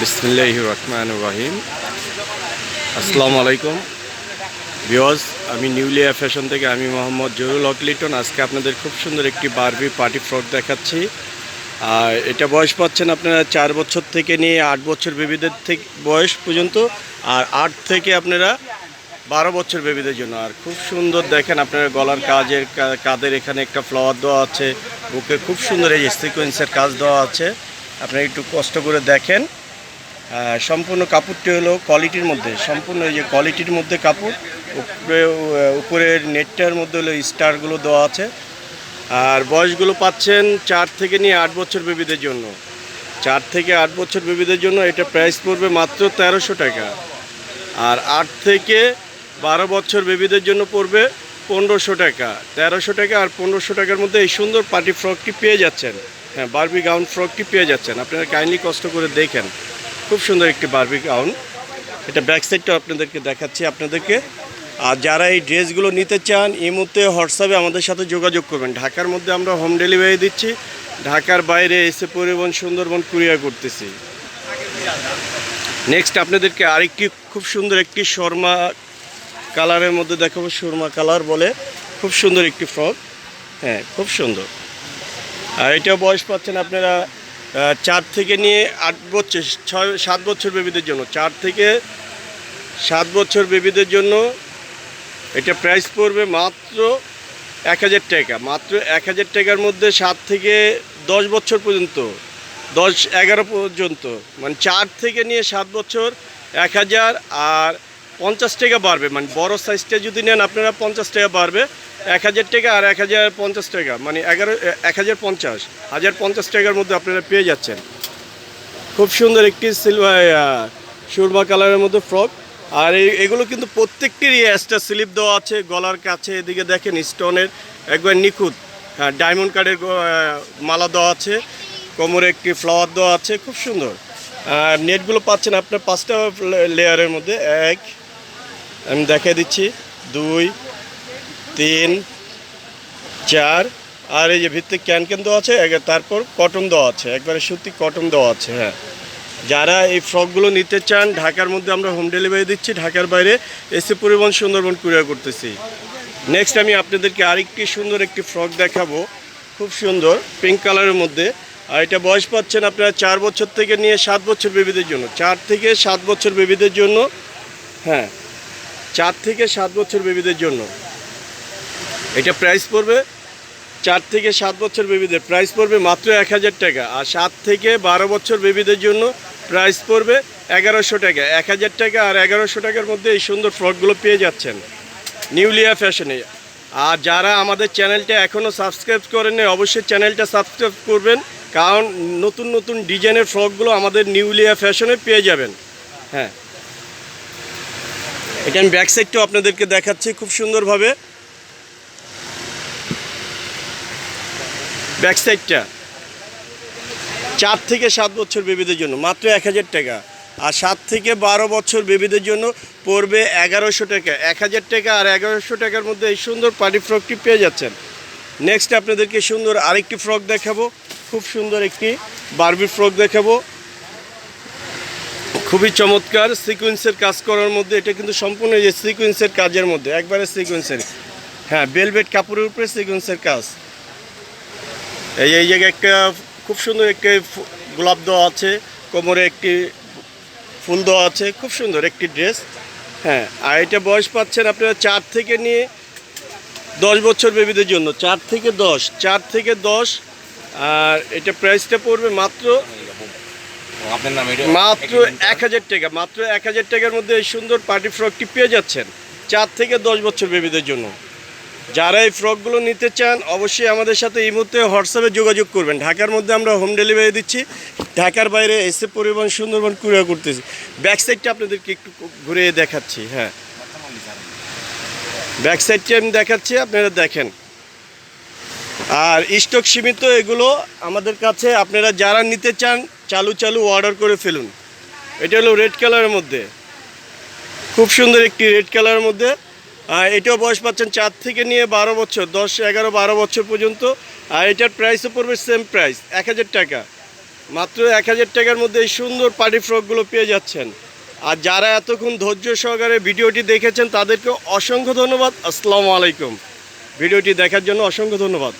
বিসমিল্লাহ রহমান রাহিম। আসসালামু আলাইকুম। বিয়স আমি নিউলিয়া ফ্যাশন থেকে আমি মোহাম্মদ জহুরুল হক লিটন। আজকে আপনাদের খুব সুন্দর একটি বারবি পার্টি ফ্রক দেখাচ্ছি। আর এটা বয়স পাচ্ছেন আপনারা চার বছর থেকে নিয়ে আট বছর বেবিদের থেকে বয়স পর্যন্ত, আর আট থেকে আপনারা বারো বছর বেবিদের জন্য। আর খুব সুন্দর দেখেন আপনার গলার কাজের কাদের এখানে একটা ফ্লাওয়ার দেওয়া আছে, বুকে খুব সুন্দর এই সিকোয়েন্সের কাজ দেওয়া আছে। আপনারা একটু কষ্ট করে দেখেন। সম্পূর্ণ কাপড়টি হলো কোয়ালিটির মধ্যে, সম্পূর্ণ এই যে কোয়ালিটির মধ্যে কাপড়, উপরে উপরের নেটটার মধ্যে হলো স্টারগুলো দেওয়া আছে। আর বয়সগুলো পাচ্ছেন চার থেকে নিয়ে আট বছর বেবিদের জন্য। চার থেকে আট বছর বেবিদের জন্য এটা প্রাইস পড়বে মাত্র তেরোশো টাকা। আর আট থেকে বারো বছর বেবিদের জন্য পড়বে পনেরোশো টাকা। তেরোশো টাকা আর পনেরোশো টাকার মধ্যে এই সুন্দর পার্টি ফ্রকটি পেয়ে যাচ্ছেন। হ্যাঁ বার্বি গাউন ফ্রকটি পেয়ে যাচ্ছেন? আপনারা কাইন্ডলি কষ্ট করে দেখেন। খুব সুন্দর একটি বারবি গাউন এটা ব্যাক সাইডটা আপনাদেরকে দেখাচ্ছি আপনাদেরকে। আর যারা এই ড্রেসগুলো নিতে চান, এই মুহূর্তে হোয়াটসঅ্যাপে আমাদের সাথে যোগাযোগ করবেন। ঢাকার মধ্যে আমরা হোম ডেলিভারি দিচ্ছি। ঢাকার বাইরে এসে পরিবহন সুন্দরবন কুরিয়ার করতেছি। নেক্সট আপনাদেরকে আরেকটি খুব সুন্দর একটি শর্মা কালারের মধ্যে দেখাবো। সুরমা কালার বলে। খুব সুন্দর একটি ফ্রক হ্যাঁ খুব সুন্দর। আর এটা বয়স পাচ্ছেন আপনারা চার থেকে নিয়ে আট বছর, ছয়, সাত বছর বেবিদের জন্য, চার থেকে সাত বছর বেবিদের জন্য এটা প্রাইস পড়বে মাত্র এক হাজার টাকা, মাত্র এক হাজার টাকার মধ্যে সাত থেকে দশ বছর পর্যন্ত, দশ, এগারো পর্যন্ত মানে চার থেকে নিয়ে সাত বছর এক হাজার আর পঞ্চাশ টাকা বাড়বে মানে বড় সাইজটা যদি নেন আপনারা পঞ্চাশ টাকা বাড়বে এক হাজার টাকা আর এক হাজার পঞ্চাশ টাকা মানে এগারো এক হাজার পঞ্চাশ হাজার পঞ্চাশ টাকার মধ্যে আপনারা পেয়ে যাচ্ছেন। খুব সুন্দর একটি সিলভার সুরমা কালারের মধ্যে ফ্রক আর এগুলো কিন্তু প্রত্যেকটিরই এক্সট্রা স্লিপ দেওয়া আছে, গলার কাছে, এদিকে দেখেন স্টোনের একবার নিখুঁত হ্যাঁ ডায়মন্ড কার্ডের মালা দেওয়া আছে, কোমরে একটি ফ্লাওয়ার দেওয়া আছে, খুব সুন্দর। আর নেটগুলো পাচ্ছেন আপনার পাঁচটা লেয়ারের মধ্যে, এক, আমি দেখিয়ে দিচ্ছি, দুই তিন, চার, আর এই যে ভিত্তিক ক্যান ক্যান দেওয়া আছে তারপর কটন দেওয়া আছে, একবারে সত্যি কটন দেওয়া আছে হ্যাঁ। যারা এই ফ্রকগুলো নিতে চান, ঢাকার মধ্যে আমরা হোম ডেলিভারি দিচ্ছি, ঢাকার বাইরে এসে পরিবহন সুন্দরবন কুরিয়ার করতেছি। নেক্সট আমি আপনাদেরকে আরেকটি সুন্দর একটি ফ্রক দেখাবো, খুব সুন্দর পিঙ্ক কালারের মধ্যে। আর এটা বয়স পাচ্ছেন আপনারা চার বছর থেকে নিয়ে সাত বছর বেবিদের জন্য। চার থেকে সাত বছর বেবিদের জন্য হ্যাঁ চার থেকে সাত বছর বেবিদের জন্য। এটা প্রাইস পড়বে চার থেকে সাত বছর বেবিদের প্রাইস পড়বে মাত্র এক হাজার টাকা। আর সাত থেকে বারো বছর বেবিদের জন্য প্রাইস পড়বে এগারোশো টাকা। এক হাজার টাকা আর এগারোশো টাকার মধ্যে এই সুন্দর ফ্রকগুলো পেয়ে যাচ্ছেন। নিউলিয়া ফ্যাশনে আর যারা আমাদের চ্যানেলটা এখনও সাবস্ক্রাইব করেন অবশ্যই চ্যানেলটা সাবস্ক্রাইব করবেন। কারণ নতুন নতুন ডিজাইনের ফ্রকগুলো আমাদের নিউলিয়া ফ্যাশনে পেয়ে যাবেন। হ্যাঁ। এটা আমি আপনাদেরকে দেখাচ্ছি খুব সুন্দরভাবে। ব্যাক সাইডটা চার থেকে সাত বছর বেবিদের জন্য, মাত্র এক হাজার টাকা। আর সাত থেকে বারো বছর বেবিদের জন্য পড়বে এগারোশো টাকা। এক হাজার টাকা আর এগারোশো টাকার মধ্যে এই সুন্দর পার্টি ফ্রকটি পেয়ে যাচ্ছেন। নেক্সট আপনাদেরকে সুন্দর আরেকটি ফ্রক দেখাবো। খুব সুন্দর একটি বারবি ফ্রক দেখাবো। খুবই চমৎকার সিকোয়েন্সের কাজ করার মধ্যে, এটা কিন্তু সম্পূর্ণ যে সিকোয়েন্সের কাজের মধ্যে, একবারে সিকোয়েন্সের। হ্যাঁ বেলভেট কাপড়ের উপরে সিকুয়েন্সের কাজ। এই এই জায়গায় একটা খুব সুন্দর একটি গোলাপ দেওয়া আছে কোমরে একটি ফুল দেওয়া আছে খুব সুন্দর একটি ড্রেস। হ্যাঁ আর এটা বয়স পাচ্ছেন আপনারা চার থেকে নিয়ে দশ বছর বেবিদের জন্য। চার থেকে দশ চার থেকে দশ আর এটা প্রাইসটা পড়বে মাত্র মাত্র এক হাজার টাকা মাত্র এক হাজার টাকার মধ্যে এই সুন্দর পার্টি ফ্রকটি পেয়ে যাচ্ছেন। চার থেকে দশ বছর বেবিদের জন্য। যারা এই ফ্রকগুলো নিতে চান, অবশ্যই আমাদের সাথে এই মুহূর্তে হোয়াটসঅ্যাপে যোগাযোগ করবেন। ঢাকার মধ্যে আমরা হোম ডেলিভারি দিচ্ছি। ঢাকার বাইরে এসে পরিবহন সুন্দরবন কুরিয়ার করতেছি। ব্যাক সাইডটা আপনাদেরকে একটু ঘুরে দেখাচ্ছি হ্যাঁ। ব্যাক সাইডটা আমি দেখাচ্ছি, আপনারা দেখেন। আর স্টক সীমিত, এগুলো আমাদের কাছে আপনারা যারা নিতে চান, চালু চালু অর্ডার করে ফেলুন। এটা হলো রেড কালারের মধ্যে। খুব সুন্দর একটি রেড কালারের মধ্যে। এটাও বয়স পাচ্ছেন চার থেকে নিয়ে বারো বছর, দশ, এগারো, বারো বছর পর্যন্ত। আর এটার প্রাইসও পড়বে সেম প্রাইস এক হাজার টাকা। মাত্র এক হাজার টাকার মধ্যে এই সুন্দর পার্টি ফ্রকগুলো পেয়ে যাচ্ছেন। আর যারা এতক্ষণ ধৈর্য সহকারে ভিডিওটি দেখেছেন, তাদেরকে অসংখ্য ধন্যবাদ। আসসালামু আলাইকুম। ভিডিওটি দেখার জন্য অসংখ্য ধন্যবাদ।